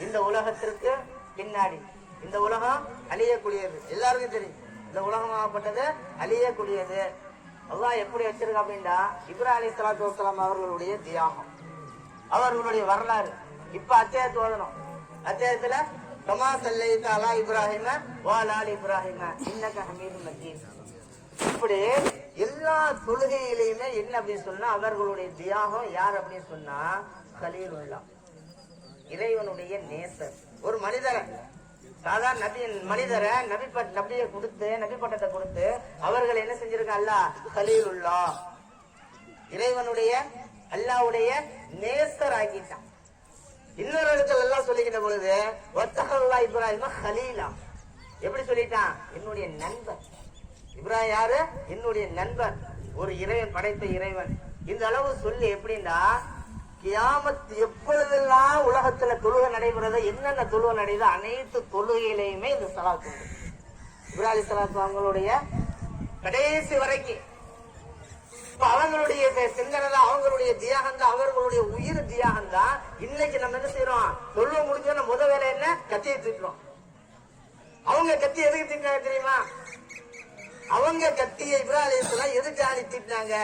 இந்த உலகத்திற்கு பின்னாடி. இந்த உலகம் அழியக்கூடியது. எல்லாருக்கும் தெரியும். இந்த உலகமாகப்பட்டது அழியக்கூடியது. அல்லாஹ் எப்படி வச்சிருக்க அப்படின்னா இப்ரா அலி சலாத்து வலாம் அவர்களுடைய தியாகம். அவர்களுடைய வரலாறு. இப்ப அத்தியாயத்து ஓதணும் அத்தியாயத்துல கமா சல்லைத்த அலா இப்ராஹிம வாலால் இப்ராஹிம? இன்னக ஹமீது மஜீத். இப்படி எல்லா தொழுகையிலையுமே என்ன அப்படின்னு சொன்னா அவர்களுடைய தியாகம் யார் அப்படின்னு சொன்னா கலீலுல்லா. இறைவனுடைய நேசர். ஒரு மனிதரை சாதாரண நபி மனிதரை நபி பட் நபியை கொடுத்து நபி பட்டத்தை கொடுத்து அவர்கள் என்ன செஞ்சிருக்காங்க? அல்லாஹ் கலீலுல்லா. இறைவனுடைய அல்லாவுடைய நேசர் ஆகிட்டான் இன்னொரு இடத்துல எல்லாம் சொல்லிக்கிட்ட பொழுது ஒத்தகல்லா இப்ராஹிம ஹலீலா எப்படி சொல்லிட்டான்? என்னுடைய நண்பன் இப்ராஹிம் யாரு? என்னுடைய நண்பன் ஒரு இறைவன் படைத்த இறைவன். இந்த அளவு சொல்லி எப்படின்னா கியாமத் எப்பொழுதெல்லாம் உலகத்துல தொழுகை நடைபெறதோ என்னென்ன தொழுகை நடையுதோ அனைத்து தொழுகையிலையுமே இந்த சலாத்து உண்டு. இப்ராஹிம் சலாத்து அவங்களுடைய கடைசி வரைக்கும். அவங்களுடைய சிந்தனை தான் அவங்களுடைய தியாகம் தான் அவர்களுடைய உயிர் தியாகம் தான். இன்னைக்கு நம்ம என்ன செய்யறோம் தொழுவ முடிஞ்சோன்னா முத வேலை என்ன? கத்தியை தூக்கிறோம். அவங்க கத்தி எதுக்கு திட்டாங்க தெரியுமா? அவங்க கத்தியை இப்ராஹிம் எதுக்கு ஆணி திட்டாங்க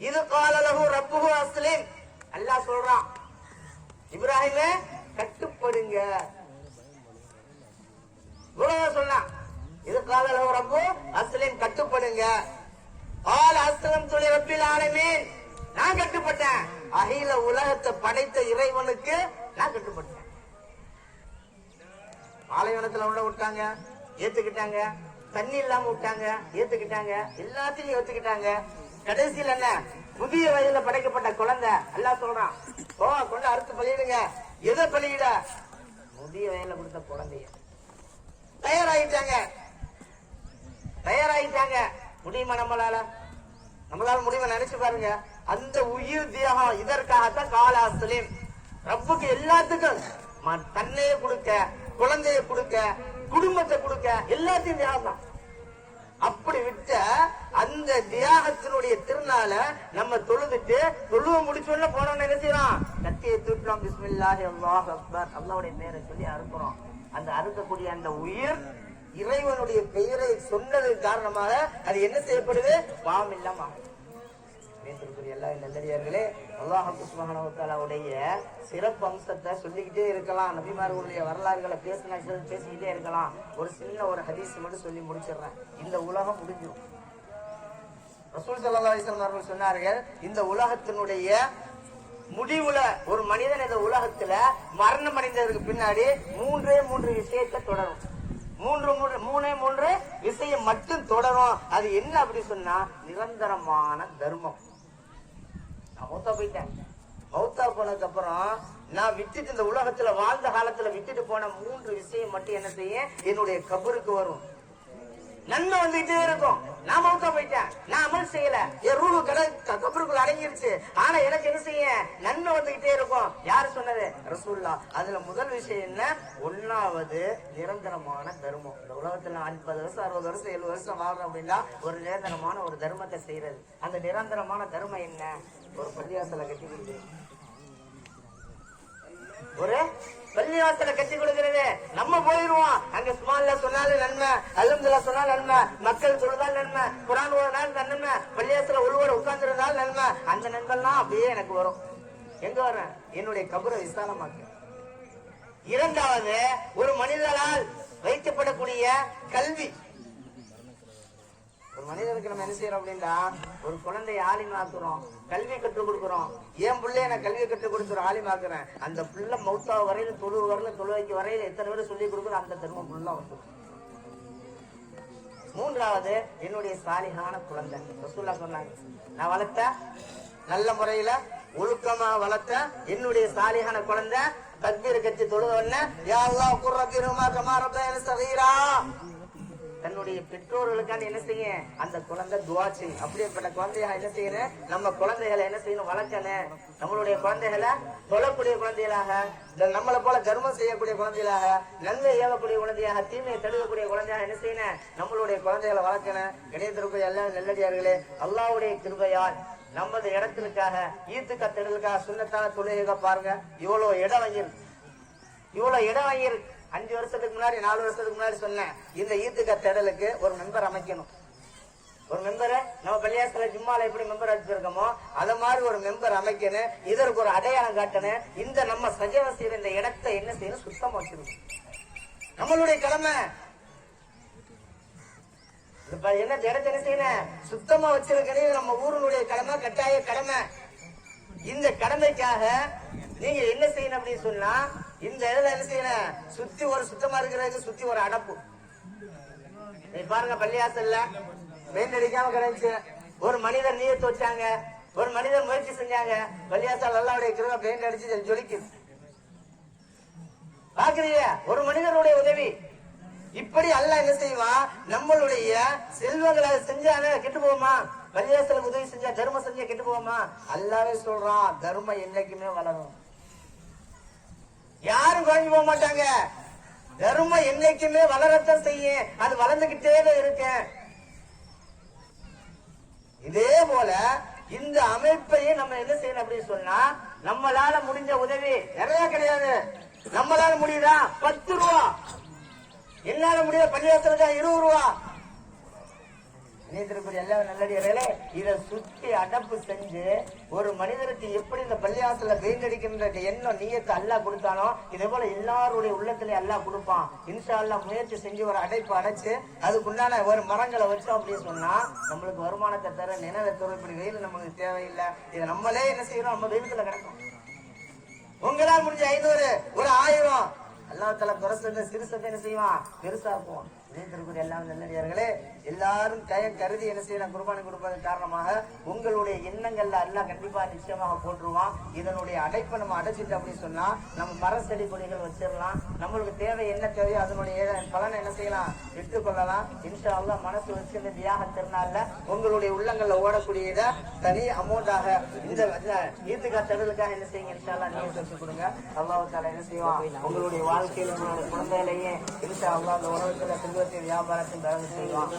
இது காலலகு ரப்புகு அஸ்லிம். அல்லாஹ் சொல்றான். இப்ராஹிமே கட்டுப்படுங்க. இவ்வளவு சொன்னான். இது காலலகு ரப்பு அஸ்லிம் கட்டுப்படுங்க. ஆல் அஸ்லம் துளி ரப்பில் ஆலமீன் நான் கட்டுப்பட்டேன். அகில உலகத்தை படைத்த இறைவனுக்கு நான் கட்டுப்பட்டேன். பாலைவனத்துல உள்ள விட்டாங்க ஏத்துக்கிட்டாங்க. தண்ணி இல்லாம விட்டாங்க ஏத்துக்கிட்டாங்க. எல்லாத்தையும் ஏத்துக்கிட்டாங்க. கடைசியில் என்ன புதிய வயதுல படைக்கப்பட்ட குழந்தை எல்லாம் சொல்றான். ஓ கொண்டு அறுத்து பலியிடுங்க. எதை பலியிட? முதிய வயதுல கொடுத்த குழந்தைய. தயாராகிட்டாங்க. தயாராகிட்டாங்க. முடியுமா நம்மளால? நம்மளால முடியுமா நினைச்சு பாருங்க. அந்த உயிர் தேகம் இதற்காகத்தான் காலாஸ்தலிம் ரப்புக்கு எல்லாத்துக்கும் ம- தன்னையே கொடுக்க குழந்தைய கொடுக்க குடும்பத்தை கொடுக்க எல்லாத்தையும் தியாகம் தான் அப்படி விட்ட அந்த தியாகத்தினுடைய திருநாள நம்ம தொழுதுட்டு தொழுவ முடிச்சோடனே போனோம்னு என்ன செய்யறோம் கத்தியை தூக்கலாம் பிஸ்மில்லாஹி அல்லாஹ் அக்பர். அல்லாவுடைய பேரை சொல்லி அறுக்கிறோம். அந்த அறுக்கக்கூடிய அந்த உயிர் இறைவனுடைய பெயரை சொன்னது காரணமாக அது என்ன செய்யப்படுது? பாவம் இல்லாம ஆகுது. எல்லா நல்லடியார்களே அல்லாஹாலாவுடைய சிறப்பு அம்சத்தை சொல்லிக்கிட்டே இருக்கலாம். நபிமார்களுடைய வரலாறுகளை பேசினா பேசிக்கிட்டே இருக்கலாம். ஒரு சின்ன ஒரு ஹதீஸ் மட்டும் சொல்லி முடிச்சிடுறேன். இந்த உலகம் முடிஞ்சிடும் ரசூல் சல்லா அலிஸ்லாம் அவர்கள் சொன்னார்கள் இந்த உலகத்தினுடைய முடிவுல ஒரு மனிதன் இந்த உலகத்துல மரணம் அடைந்ததற்கு பின்னாடி மூன்றே மூன்று விஷயத்தை தொடரும். மூன்று மூன்று மூணே மூன்று விஷயம் மட்டும் தொடரும். அது என்ன அப்படி சொன்னா நிரந்தரமான தர்மம். நான் மௌத்தா போயிட்டேன் மௌத்தா போனதுக்கு அப்புறம் நான் விட்டுட்டு இந்த உலகத்துல வாழ்ந்த காலத்துல விட்டுட்டு போன மூன்று விஷயம் மட்டும் என்ன செய்ய? என்னுடைய கபருக்கு வரும். நன்மை வந்துகிட்டே இருக்கும். நான் மௌத்தா போயிட்டேன். நான் அமல் செய்யல. என் ரூலு கடை கபருக்குள்ள அடங்கிருச்சு. ஆனா எனக்கு என்ன செய்ய? நன்மை வந்துகிட்டே இருக்கும். யாரு சொன்னது? ரசூல்லா அதுல முதல் விஷயம் என்ன? ஒன்னாவது நிரந்தரமான தர்மம். இந்த உலகத்துல ஐம்பது வருஷம் அறுபது வருஷம் எழுபது வருஷம் வாழ்றோம் அப்படின்னா ஒரு நிரந்தரமான ஒரு தர்மத்தை செய்யறது அந்த நிரந்தரமான தர்மம் என்ன? ஒரு பள்ளியாசல கட்டி ஒரு பள்ளி பள்ளிவாசலை கட்டி கொடுக்கிறது. நம்ம போயிருவோம் அங்க சுமான்ல சொன்னாலும் நன்மை அல்ஹம்துலில்லாஹ் சொன்னாலும் நன்மை மக்கள் சொல்றதால் நன்மை குரான் ஓதினால் நன்மை பள்ளிவாசல உள்வோட உட்கார்ந்துருந்தால் நன்மை. அந்த நண்பன்லாம் அப்படியே எனக்கு வரும். எங்க வரேன் என்னுடைய கபரை விசாலமாக்கு. இரண்டாவது ஒரு மனிதனால் வைக்கப்படக்கூடிய கல்வி. ஒரு மனிதனுக்கு நம்ம என்ன செய்யறோம் அப்படின்னா ஒரு குழந்தைய ஆலிமாக்குறோம். கல்வி கற்றுக் கொடுக்குறோம். என் பிள்ளைய நான் கல்வி கற்றுக் கொடுத்துறோம் ஆலிமாக்குறேன். அந்த பிள்ளை மௌத்தா வரையில தொழு வரல தொழுவைக்கு வரையில எத்தனை பேர் சொல்லி கொடுக்குறோம் அந்த தர்மம் ஃபுல்லா வந்து மூன்றாவது என்னுடைய சாலிகான குழந்தை. ரசூல்லா சொன்னாங்க நான் வளர்த்த நல்ல முறையில ஒழுக்கமா வளர்த்த என்னுடைய சாலிகான குழந்தை தக்பீர் கட்சி தொழுவன யா அல்லாஹ் குர்ரபிருமா கமா ரப்பயன சகீரா. தன்னுடைய பெற்றோர்களுக்கான என்ன செய்ய? அந்த குழந்தை துவா செய். அப்படியேப்பட்ட குழந்தைகளை என்ன செய்யணும் நம்ம குழந்தைகளை என்ன செய்யணும்? வளர்க்கணும். நம்மளுடைய குழந்தைகளை தொழக்கூடிய குழந்தைகளாக இந்த நம்மளை போல தர்மம் செய்யக்கூடிய குழந்தைகளாக நன்மை ஏவக்கூடிய குழந்தையாக தீமையை தடுக்கக்கூடிய குழந்தையாக என்ன செய்யணும்? நம்மளுடைய குழந்தைகளை வளர்க்கணும். இணையத்திற்கு எல்லா நெல்லடியார்களே அல்லாவுடைய கிருபையால் நமது இடத்திற்காக ஈத்து கத்தெடுக்காக சுண்ணத்தான தொழிலுக்காக பாருங்க. இவ்வளவு இடம் வாங்கியிருக்கு. இவ்வளவு இடம் வாங்கியிருக்கு. அஞ்சு வருஷத்துக்கு முன்னாடி நாலு வருஷத்துக்கு முன்னாடி சொன்னேன். இந்த ஈத்துக்கா திடலுக்கு ஒரு மெம்பர் அமைக்கணும். ஒரு மெம்பரை நம்ம பள்ளியாசல ஜும்மால எப்படி மெம்பர் அடிச்சிருக்கோமோ அத மாதிரி ஒரு மெம்பர் அமைக்கணும். இதற்கு ஒரு அடையாளம் காட்டணும். இந்த நம்ம சஜவ செய்யற இந்த இடத்தை என்ன செய்யணும்? சுத்தமா வச்சிருக்கணும் நம்மளுடைய கடமை. என்ன இடத்தை என்ன செய்யணும்? சுத்தமா வச்சிருக்கணும். நம்ம ஊருடைய கடமை கட்டாய கடமை. இந்த கடமைக்காக நீங்க என்ன செய்யணும் அப்படின்னு சொன்னா இந்த இதுல என்ன செய்யணும் சுத்தி ஒரு சுத்தமா இருக்கிறதுக்கு சுத்தி ஒரு அடப்பு. நீ பாருங்க பள்ளியாசல்ல பெயிண்ட் அடிக்காம கிடைச்சு ஒரு மனிதர் நீர் வச்சாங்க. ஒரு மனிதர் முயற்சி செஞ்சாங்க. பள்ளியாசல் அல்லாவுடைய கிருவ பெயிண்ட் அடிச்சு ஜொலிக்குது. பாக்குறீங்க ஒரு மனிதனுடைய உதவி. இப்படி அல்ல என்ன செய்வான் நம்மளுடைய செல்வங்களை செஞ்சானே கெட்டு போவோமா பள்ளியாசலுக்கு உதவி செஞ்சா தர்மம் செஞ்சா கெட்டு போவோமா அல்லாவே சொல்றான் தர்மம் என்னைக்குமே வளரும். யாரும் போக மாட்டாங்க. தர்மம் என்னைக்குமே வளரத்தான் செய்யும். அது வளர்ந்துகிட்டே தான் இருக்கேன். இதே போல இந்த அமைப்பையும் நம்ம என்ன செய்யணும் அப்படின்னு சொன்னா நம்மளால முடிஞ்ச உதவி நிறைய கிடையாது. நம்மளால முடியுதா? பத்து ரூபா. என்னால முடியாத? பள்ளிவாசலுக்கா இருபது ரூபா. இணையத்திற்குரிய எல்லா நல்லடியார்களே இதை சுற்றி அடப்பு செஞ்சு ஒரு மனிதருக்கு எப்படி இந்த பள்ளிவாசல பெயிண்ட் அடிக்கின்ற எண்ணம் நீயத்தை அல்லாஹ் கொடுத்தானோ இதே போல எல்லாருடைய உள்ளத்திலே அல்லா கொடுப்பான். இன்ஷா அல்லாஹ் முயற்சி செஞ்சு ஒரு அடைப்பு அடைச்சு அதுக்குண்டான ஒரு மரங்களை வச்சோம் அப்படின்னு சொன்னா நம்மளுக்கு வருமானத்தை தர நினைவை தரும். இப்படி வெயில் நமக்கு தேவையில்லை. இதை நம்மளே என்ன செய்யறோம் நம்ம தெய்வத்துல கிடக்கும் உங்களால் முடிஞ்ச ஐநூறு ஒரு ஆயிரம். அல்லாஹால குறைச்சத சிறுசத்தை என்ன செய்வான்? பெருசாக்குவான் இணைந்திருக்கிற எல்லாம் நல்லடியார்களே எல்லாரும் கய கருதி என்ன செய்யலாம்? குர்பானி கொடுப்பதன் காரணமாக உங்களுடைய எண்ணங்கள்ல எல்லாம் கண்டிப்பா நிச்சயமாக போட்டுருவான் இதனுடைய அடைப்பை நம்ம அடைச்சிட்டு அப்படின்னு சொன்னா நம்ம மர செடி கொடிகள் வச்சிடலாம். நம்மளுக்கு தேவை என்ன தேவையோ அதனுடைய பலனை என்ன செய்யலாம்? எடுத்துக்கொள்ளலாம் இன்ஷா மனசு வச்சு இந்த தியாக திருநாள்ல உங்களுடைய உள்ளங்கள்ல ஓடக்கூடியத தனி அமௌண்டாக இந்த ஈத்துக்கா தடலுக்காக என்ன செய்யுங்க? இன்ஷா நீங்க செஞ்சு கொடுங்க. அல்லாஹ் தாலா என்ன செய்வான்? உங்களுடைய வாழ்க்கையில் உங்களுடைய குழந்தையிலேயே இன்ஷா அல்லா அந்த உலகத்துல செல்வத்தை வியாபாரத்தின் தரவு செய்வான்.